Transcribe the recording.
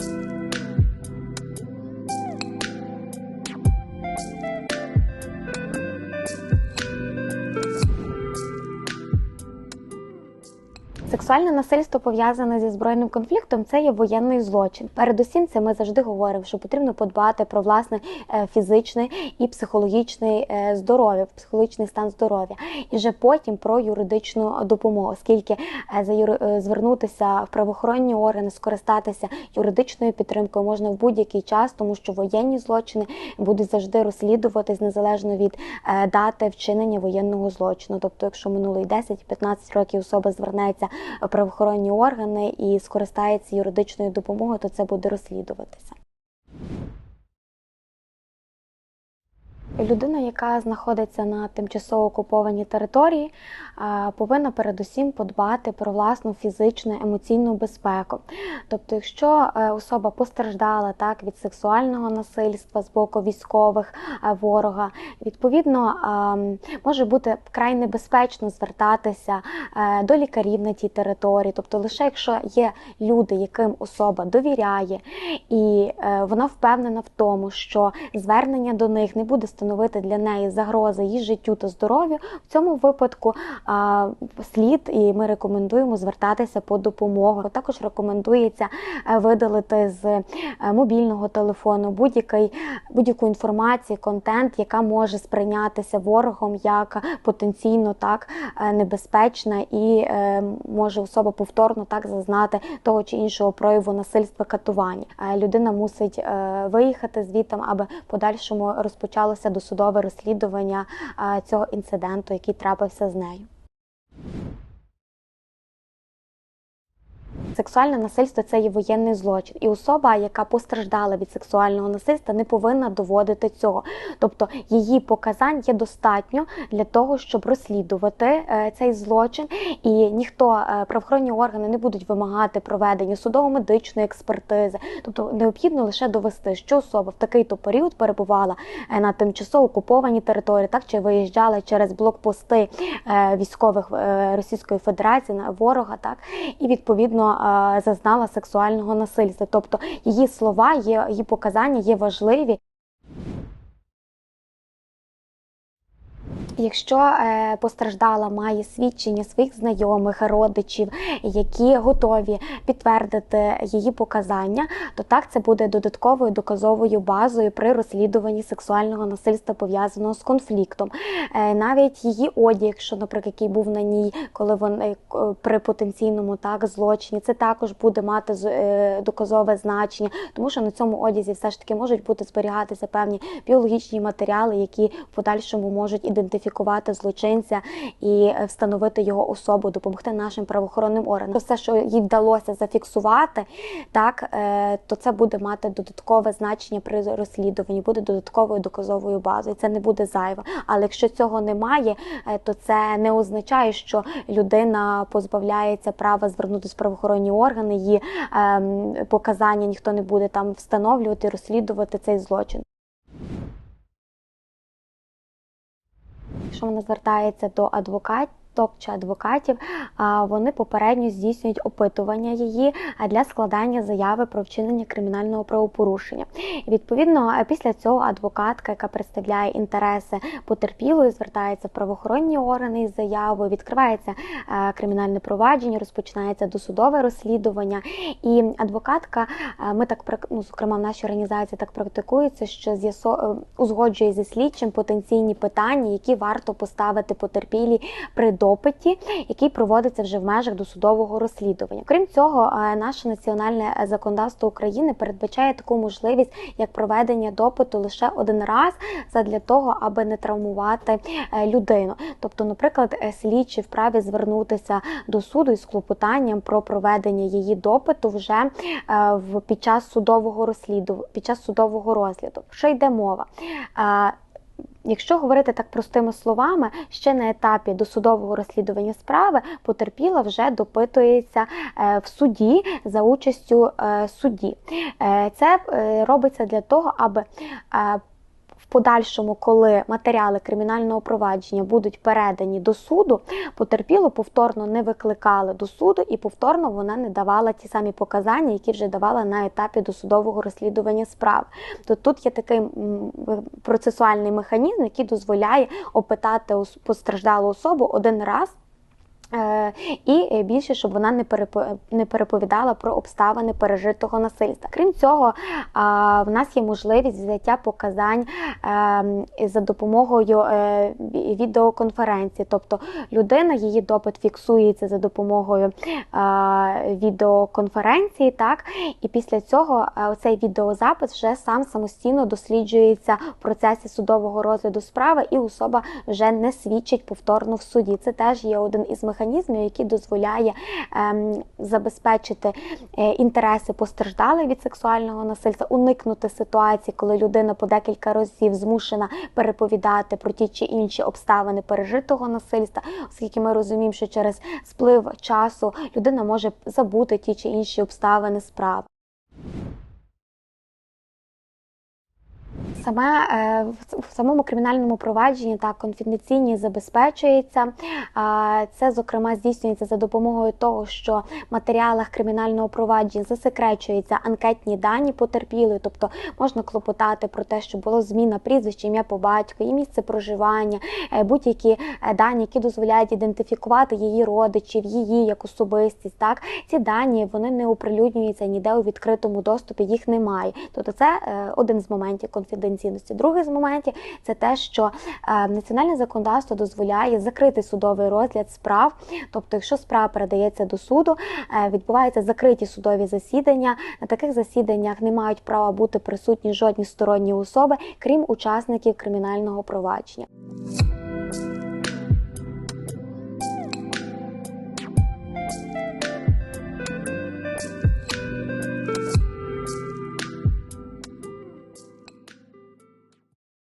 Bye. Сексуальне насильство пов'язане зі збройним конфліктом це є воєнний злочин. Передусім, це ми завжди говоримо, що потрібно подбати про власне е, фізичне і психологічне е, здоров'я, психологічний стан здоров'я, і вже потім про юридичну допомогу, оскільки е, за звернутися в правоохоронні органи, скористатися юридичною підтримкою можна в будь-який час, тому що воєнні злочини будуть завжди розслідуватись незалежно від дати вчинення воєнного злочину. Тобто, якщо минулий 10-15 років особа звернеться правоохоронні органи і скористається юридичною допомогою, то це буде розслідуватися. Людина, яка знаходиться на тимчасово окупованій території, повинна передусім подбати про власну фізичну емоційну безпеку. Тобто, якщо е, особа постраждала так від сексуального насильства з боку військових е, ворога, відповідно може бути вкрай небезпечно звертатися е, до лікарів на тій території, тобто лише якщо є люди, яким особа довіряє, і вона впевнена в тому, що звернення до них не буде становити для неї загрози її життю та здоров'ю, в цьому випадку а, слід і ми рекомендуємо звертатися по допомогу. Також рекомендується е, видалити з е, мобільного телефону будь-яку інформацію, контент, яка може сприйнятися ворогом як потенційно так е, небезпечна і може особа повторно так зазнати того чи іншого прояву насильства катування. Людина мусить виїхати звітом, аби подальшому розпочалося досудове розслідування цього інциденту, який трапився з нею. Сексуальне насильство це є воєнний злочин, і особа, яка постраждала від сексуального насильства, не повинна доводити цього. Тобто її показань є достатньо для того, щоб розслідувати е, цей злочин, і ніхто е, правоохоронні органи не будуть вимагати проведення судово-медичної експертизи. Тобто необхідно лише довести, що особа в такий-то період перебувала е, на тимчасово окупованій території, так чи виїжджала через блокпости військових Російської Федерації на ворога, так і відповідно зазнала сексуального насильства. Тобто її слова, її показання є важливі. Якщо е, постраждала має свідчення своїх знайомих, родичів, які готові підтвердити її показання, то так це буде додатковою доказовою базою при розслідуванні сексуального насильства пов'язаного з конфліктом. Е, навіть її одяг, якщо, наприклад, який був на ній, коли вони е, при потенційному так злочині, це також буде мати доказове значення, тому що на цьому одязі все ж таки можуть бути зберігатися певні біологічні матеріали, які в подальшому можуть ідентифікувати ідентифікувати злочинця і е, встановити його особу, допомогти нашим правоохоронним органам. Все, що їй вдалося зафіксувати, так е, то це буде мати додаткове значення при розслідуванні, буде додатковою доказовою базою. Це не буде зайве. Але якщо цього немає, е, то це не означає, що людина позбавляється права звернутися в правоохоронні органи, її ем, показання ніхто не буде там встановлювати, розслідувати цей злочин. Якщо вона звертається до адвокатів, чи адвокатів, вони попередньо здійснюють опитування її для складання заяви про вчинення кримінального правопорушення. Відповідно, після цього адвокатка, яка представляє інтереси потерпілої, звертається в правоохоронні органи із заявою, відкривається кримінальне провадження, розпочинається досудове розслідування. І адвокатка, ми так ну, зокрема в нашій організації так практикується, що е, узгоджує зі слідчим потенційні питання, які варто поставити потерпілі при допиті, який проводиться вже в межах досудового розслідування. Крім цього, е, наше національне законодавство України передбачає таку можливість, як проведення допиту лише один раз задля того, аби не травмувати е, людину. Тобто, наприклад, е, слідчі вправі звернутися до суду із клопотанням про проведення її допиту вже під час судового розсліду, під час судового розгляду. Що йде мова? Якщо говорити так простими словами, ще на етапі досудового розслідування справи потерпіла вже допитується е, в суді за участю е, судді. Е, це робиться для того, аби подальшому, коли матеріали кримінального провадження будуть передані до суду, потерпілу повторно не викликали до суду і повторно вона не давала ті самі показання, які вже давала на етапі досудового розслідування справ. То тут є такий процесуальний механізм, який дозволяє опитати постраждалу особу один раз. Е, І е, більше, щоб вона не переповідала про обставини пережитого насильства. Крім цього, в нас є можливість взяття показань ем, за допомогою е, відеоконференції. Тобто людина, її допит фіксується за допомогою відеоконференції, так і після цього цей відеозапис вже сам самостійно досліджується в процесі судового розгляду справи, і особа вже не свідчить повторно в суді. Це теж є один із механізмів, який дозволяє ем, забезпечити е, інтереси постраждалих від сексуального насильства, уникнути ситуації, коли людина по декілька разів змушена переповідати про ті чи інші обставини пережитого насильства, оскільки ми розуміємо, що через сплив часу людина може забути ті чи інші обставини справи. Саме в- самому кримінальному провадженні так конфіденційність забезпечується. Це, зокрема, здійснюється за допомогою того, що в матеріалах кримінального провадження засекречуються анкетні дані потерпілої, тобто можна клопотати про те, що було зміна прізвища, ім'я по батькові, місце проживання, е, будь-які е, дані, які дозволяють ідентифікувати її родичів, її як особистість. Так ці дані вони не оприлюднюються ніде у відкритому доступі, їх немає. Тобто, це е, один з моментів конфіденційності. Другий з моментів це те, що е, національне законодавство дозволяє закрити судовий розгляд справ. Тобто, якщо справа передається до суду, е, відбуваються закриті судові засідання. На таких засіданнях не мають права бути присутні жодні сторонні особи, крім учасників кримінального провадження.